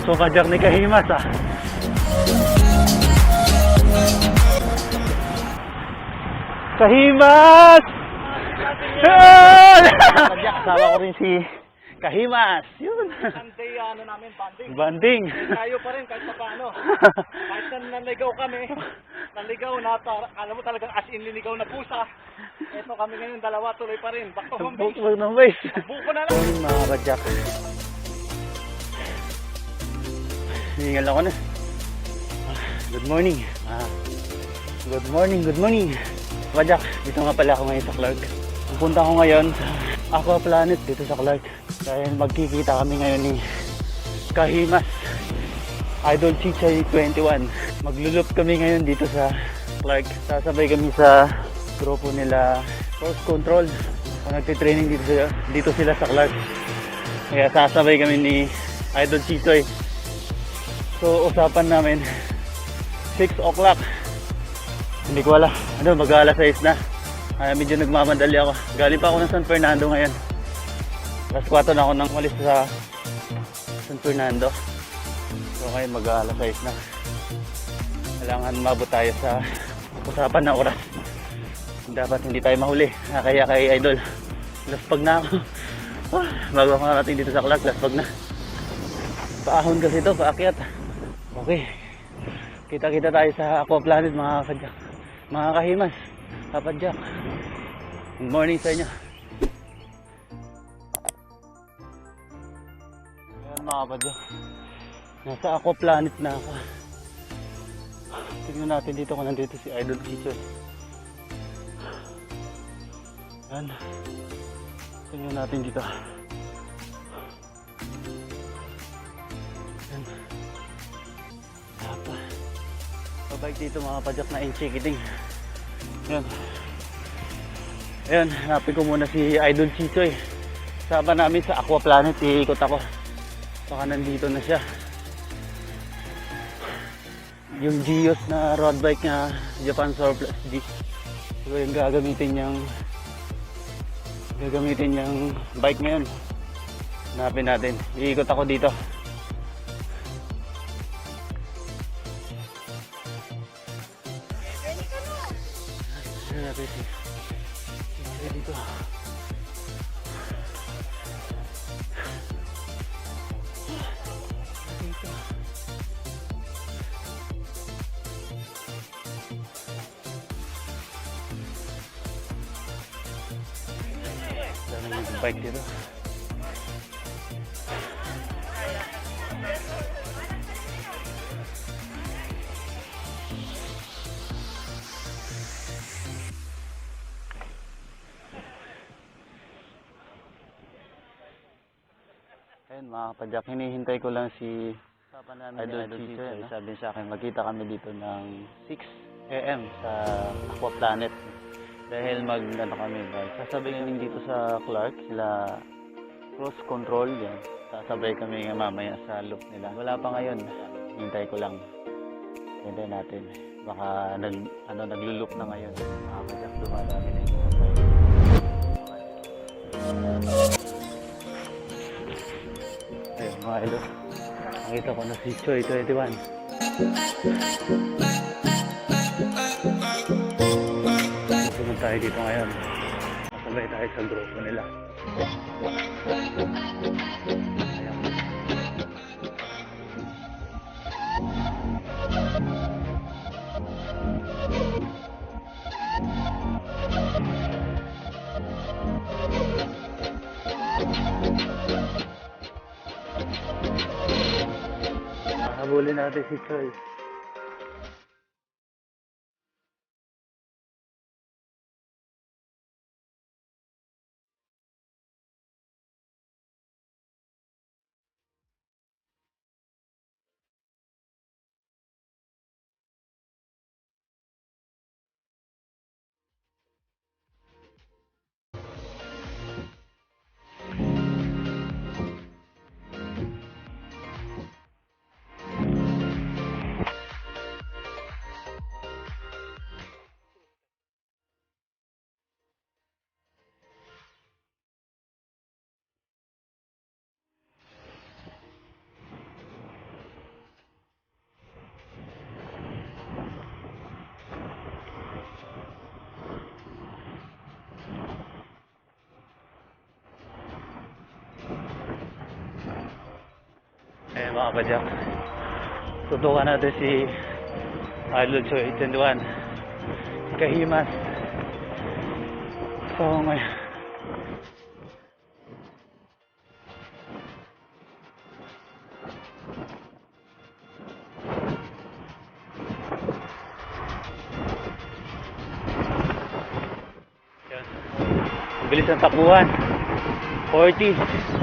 Lakas mo ka ni Kahimas ah. Kahimas! Yun! Kasama ko rin si Kahimas. Yun. Sunday ano namin, banding. Banding. Tayo pa rin kahit pa paano. Kahit na naligaw kami, naligaw na, tar- alam mo talagang as in liligaw na pusa. Ito kami ngayon, dalawa tuloy pa rin. Back to home base. Bukbog ng base. Buko na lang. Morning mga kadyak. Hiningal ako na. Good morning. Ah, good morning, good morning. Kadyak, dito nga pala ako ngayon sa Clark. Pupunta ko ngayon sa Aqua Planet dito sa Clark. Dahil magkikita kami ngayon ni Kahimas. Idol Chichay 21. Maglulup kami ngayon dito sa Clark. Sasabay kami sa grupo nila Force Control. Kung nagtitraining dito, sila- dito sila sa Clark. Kaya sasabay kami ni Idol Chichay. So, usapan namin 6 o'clock. Hindi ko alam. Ano, mag-alas 6 na. Kaya medyo nagmamadali ako. Galing pa ako ng San Fernando ngayon. Alas 4 na ako nang malis sa San Fernando. So ngayon mag-alas 6 na. Kailangan mabot tayo sa usapan na oras. Dapat hindi tayo mahuli. Ah, Kaya kay Idol, laspag na ako. Ah, bago ako narating dito sa Clark, laspag na. Paahon kasi ito, paakyat. Okay. Kita-kita tayo sa Aqua Planet mga kadyak. Mga kahimas, kapadyak. Good morning sa inyo. Ayan mga kapadyak. Nasa Aqua Planet na ako. Tignan natin dito kung nandito si Idol Teacher. Ayan. Tignan natin dito. Pabike dito mga padyak na inchikiting. Ayan. Ayan, hanapin ko muna si Idol Chichoy. Sama namin sa Aqua Planet, iikot ako. Baka nandito na siya. Yung Gios na road bike na Japan Surplus G. So yung gagamitin niyang gagamitin niyang bike ngayon. Hanapin natin. Iikot ako dito. Ano natin si si dito. Dito. Dami yung bike dito. Ayun mga kapadyak, hinihintay ko lang si Idol Teacher. Sabi sa akin, magkita kami dito ng 6 a.m. sa Aqua Planet. Dahil mag, ano kami, sasabay kami dito sa Clark, sila cross control yan. Sasabay kami nga mamaya sa loop nila. Wala pa ngayon, hintay ko lang. Hintay natin. Baka nag, ano, nagluloop na ngayon. Mga kapadyak, dumadami na yung sasabay. Mga idol. Nakita ko na si Choi 21. Pupunta tayo dito ngayon. Masabay tayo sa grupo nila. Ayan. Habulin natin Ayun mga kapadyak. Tutukan natin si Idol Choy 21. Si Kahimas. So ngayon. Bilis ng takbuhan. 40.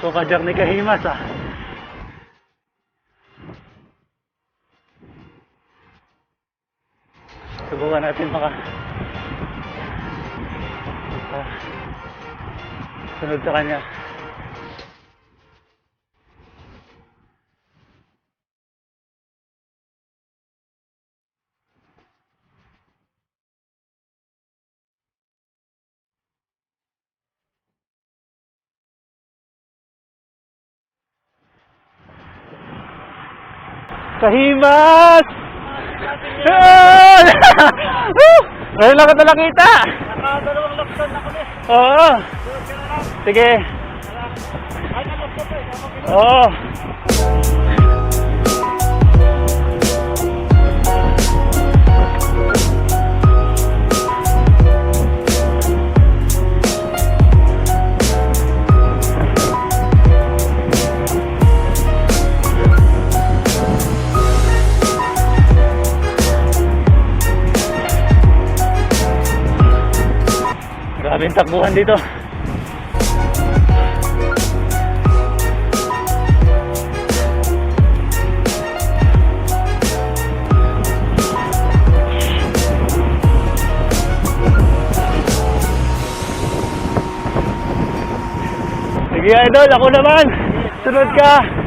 Lakas ka ni Kahimas ah. Subukan natin maka ah, sunod sa kanya. Kahimas! Ngayon lang kita nakita! Nakadalawang laksan na kami. Oo! Sige! Oo! Yung takbuhan dito. Sige idol, ako naman. Sunod ka.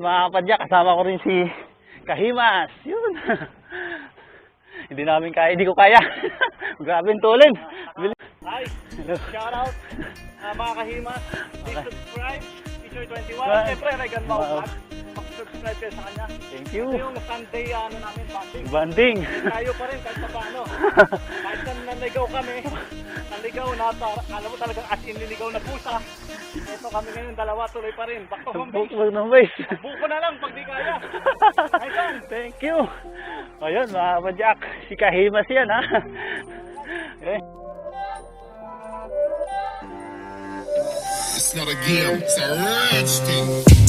Ayun, mga kapadya, kasama ko rin si Kahimas. Yun. hindi namin kaya, hindi ko kaya. Grabe tulin. Hi. Shout out. Uh, mga kahimas. Please subscribe. Teacher 21. Right. Siyempre, Regan Mau. Wow. Mag-subscribe kayo sa kanya. Thank Ito you. yung Sunday ano namin, banding. Banding. Tayo pa rin kahit pa paano. Kahit na naligaw kami, naligaw na, tar- alam mo talagang as in na pusa. Ito kami ngayon, dalawa tuloy pa rin. Back to home base. Bukbog ng waist. Buko na lang pag di kaya. Ayun. Thank you. Ayun, mga kapadyak. Si Kahimas yan, ha? Eh. It's not a game, it's a rich thing.